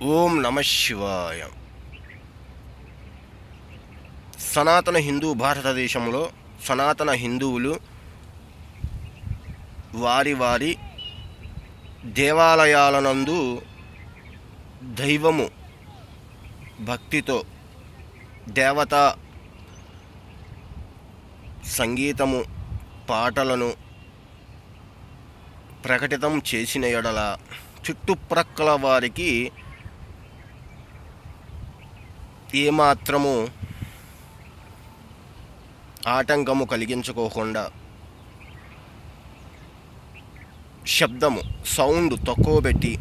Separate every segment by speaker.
Speaker 1: ఓం నమ శివాయ. సనాతన హిందూ భారతదేశంలో సనాతన హిందువులు వారి వారి దేవాలయాలనందు దైవము భక్తితో దేవత సంగీతము పాటలను ప్రకటితం చేసిన ఎడల చుట్టుప్రక్కల వారికి ఏమాత్రము ఆటంకము కలిగించుకోకుండా శబ్దము సౌండ్ తక్కువ పెట్టి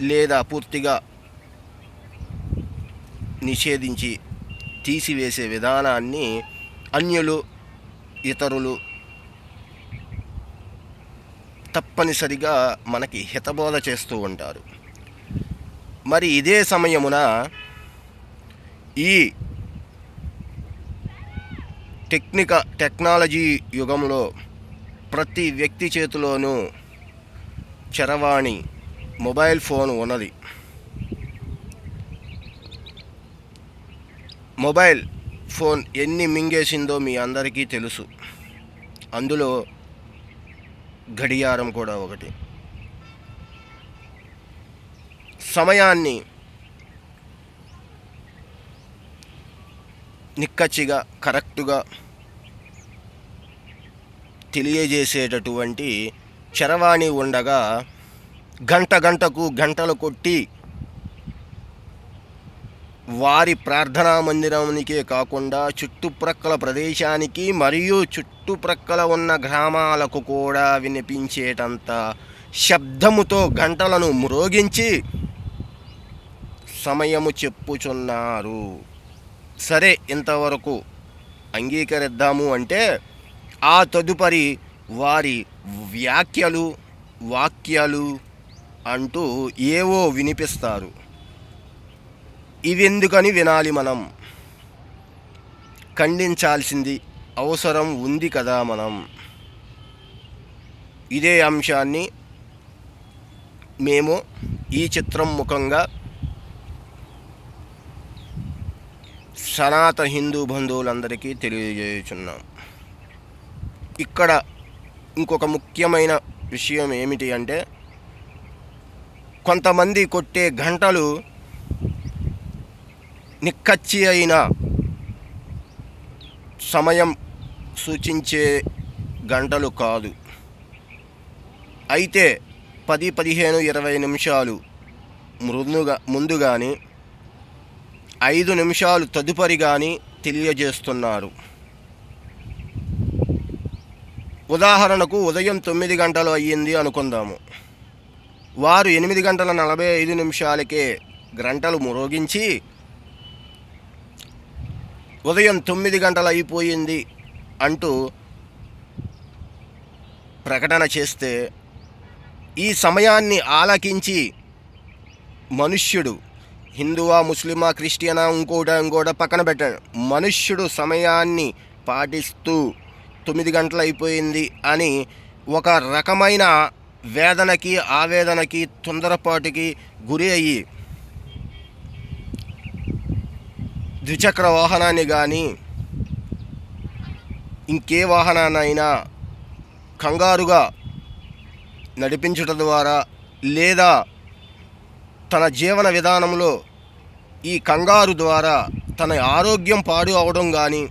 Speaker 1: లేదా పూర్తిగా నిషేధించి తీసివేసే విధానాన్ని అన్యులు ఇతరులు తప్పనిసరిగా మనకి హితబోధ చేస్తూ ఉంటారు. మరి ఇదే సమయమున ఈ టెక్నిక టెక్నాలజీ యుగంలో ప్రతి వ్యక్తి చేతిలోనూ చరవాణి మొబైల్ ఫోన్ ఉన్నది. మొబైల్ ఫోన్ ఎన్ని మింగేసిందో మీ అందరికీ తెలుసు. అందులో గడియారం కూడా ఒకటి. సమయాన్ని నిక్కచ్చిగా కరెక్టుగా తెలియజేసేటటువంటి చరవాణి ఉండగా గంట గంటకు గంటలు కొట్టి వారి ప్రార్థనా మందిరానికే కాకుండా చుట్టుప్రక్కల ప్రదేశానికి మరియు చుట్టుప్రక్కల ఉన్న గ్రామాలకు కూడా వినిపించేటంత శబ్దముతో గంటలను మ్రోగించి సమయము చెప్పుచున్నారు. సరే ఇంతవరకు అంగీకరిద్దాము అంటే ఆ తదుపరి వారి వ్యాఖ్యలు వాక్యాలు అంటూ ఏవో వినిపిస్తారు. ఇవెందుకని వినాలి మనం? ఖండించాల్సింది అవసరం ఉంది కదా మనం? ఇదే అంశాన్ని మేము ఈ చిత్రం ముఖంగా సనాతన హిందూ బంధువులందరికీ తెలియజేయుచున్నాం. ఇక్కడ ఇంకొక ముఖ్యమైన విషయం ఏమిటి అంటే కొంతమంది కొట్టే గంటలు నిక్కచ్చి అయిన సమయం సూచించే గంటలు కాదు. అయితే పది పదిహేను ఇరవై నిమిషాలు మృదుగా ముందుగానే ఐదు నిమిషాలు తదుపరి కానీ తెలియజేస్తున్నారు. ఉదాహరణకు ఉదయం తొమ్మిది గంటలు అయ్యింది అనుకుందాము. వారు ఎనిమిది గంటల నలభై ఐదు నిమిషాలకే గంటలు మురోగించి ఉదయం తొమ్మిది గంటలు అయిపోయింది అంటూ ప్రకటన చేస్తే ఈ సమయాన్ని ఆలకించి మనుష్యుడు హిందువా ముస్లిమా క్రిస్టియనా ఇంకోట ఇంకోట పక్కన పెట్టండి. మనుష్యుడు సమయాన్ని పాటిస్తూ తొమ్మిది గంటలు అయిపోయింది అని ఒక రకమైన వేదనకి ఆవేదనకి తొందరపాటుకి గురి అయ్యి ద్విచక్ర వాహనాన్ని కానీ ఇంకే వాహనాన్నైనా కంగారుగా నడిపించడం ద్వారా లేదా తన జీవన విధానంలో ఈ కంగారు ద్వారా తన ఆరోగ్యం పాడు అవడం కానీ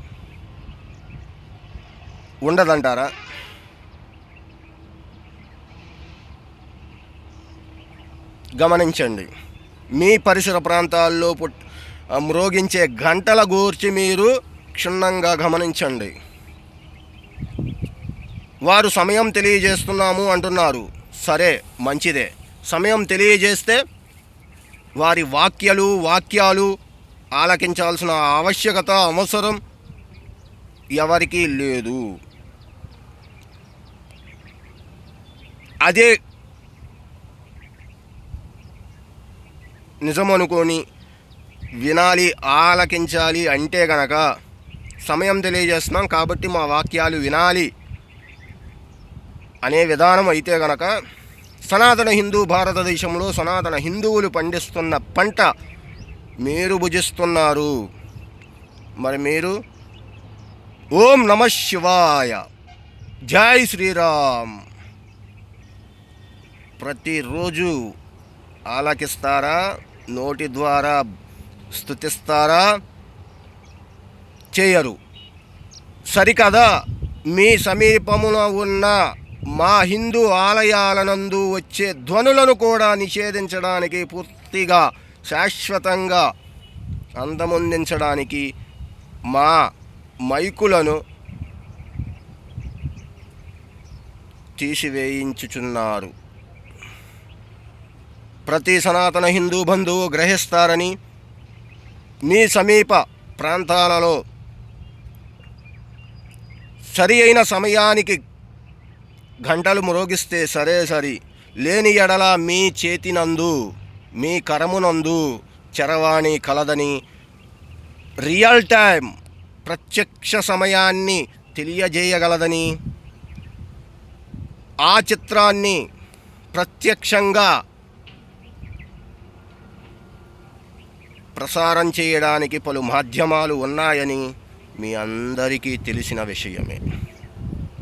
Speaker 1: ఉండదంటారా? గమనించండి. మీ పరిసర ప్రాంతాల్లో పుట్ మ్రోగించే గంటల గూర్చి మీరు క్షుణ్ణంగా గమనించండి. వారు సమయం తెలియజేస్తున్నాము అంటున్నారు. సరే మంచిదే. సమయం తెలియజేస్తే వారి వాక్యాలు వాక్యాలు ఆలకించాల్సిన ఆవశ్యకత అవసరం ఎవరికీ లేదు. అదే నిజమనుకొని వినాలి ఆలకించాలి అంటే గనక సమయం తెలియజేస్తున్నాం కాబట్టి మా వాక్యాలు వినాలి అనే విధానం అయితే గనక సనాతన హిందూ భారతదేశంలో సనాతన హిందువులు పండిస్తున్న పంట మీరు భుజిస్తున్నారు. మరి మీరు? ఓం నమ శివాయ. జై శ్రీరామ్. ప్రతిరోజు ఆలకిస్తారా? నోటి ద్వారా స్థుతిస్తారా చేయరు. సరికదా? మీ సమీపమున ఉన్న మా హిందూ ఆలయాలనందు వచ్చే ధ్వనులను కూడా నిషేధించడానికి పూర్తిగా శాశ్వతంగా అందమొందించడానికి మా మైకులను తీసివేయించుచున్నారు. ప్రతి సనాతన హిందూ బంధువు గ్రహిస్తారని మీ సమీప ప్రాంతాలలో సరి అయిన సమయానికి గంటలు మ్రోగిస్తే సరే సరి. లేని ఎడల మీ చేతినందు మీ కరమునందు చరవాణి కలదని రియల్ టైం ప్రత్యక్ష సమయాన్ని తెలియజేయగలదని ఆ చిత్రాన్ని ప్రత్యక్షంగా ప్రసారం చేయడానికి పలు మాధ్యమాలు ఉన్నాయని మీ అందరికీ తెలిసిన విషయమే.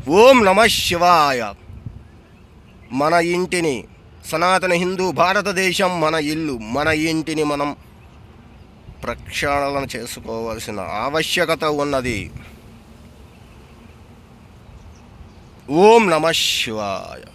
Speaker 1: ఓం నమ శివాయ. మన ఇంటిని సనాతన హిందూ భారతదేశం మన ఇల్లు మన ఇంటిని మనం ప్రక్షాళన చేసుకోవాల్సిన ఆవశ్యకత ఉన్నది. ఓం నమ శివాయ.